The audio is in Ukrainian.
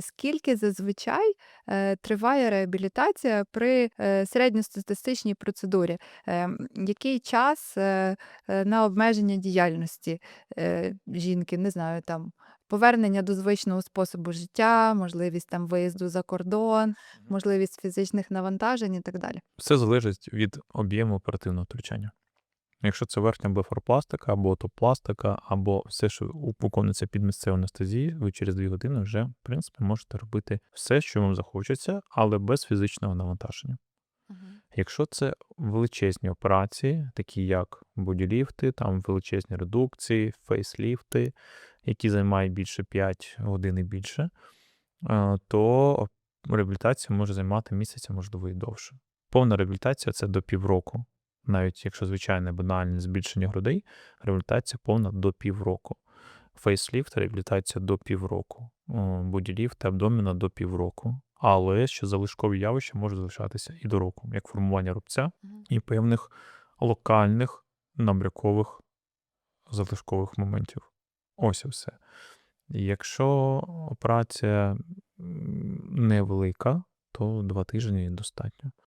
Скільки зазвичай, е, триває реабілітація при, е, середньостатистичній процедурі? Ем, який час, е, е, на обмеження діяльності, е, жінки? Не знаю, там, повернення до звичного способу життя, можливість там виїзду за кордон, можливість фізичних навантажень і так далі. Все залежить від об'єму оперативного втручання. Якщо це верхня блефаропластика або топпластика, або все, що виконується під місцевою анестезією, ви через 2 години вже, в принципі, можете робити все, що вам захочеться, але без фізичного навантаження. Якщо це величезні операції, такі як боділіфти, там величезні редукції, фейсліфти, які займають більше 5 годин і більше, е, то реабілітація може займати місяця, можливо, і довше. Повна реабілітація це до півроку. Навіть якщо звичайне банальне збільшення грудей, реабілітація повна до півроку. Фейсліфт, реабілітація до півроку. Боділіфт, абдоміна до півроку. Але ще залишкові явища можуть залишатися і до року, як формування рубця і певних локальних набрякових залишкових моментів. Ось і все. Якщо операція невелика, то два тижні достатньо.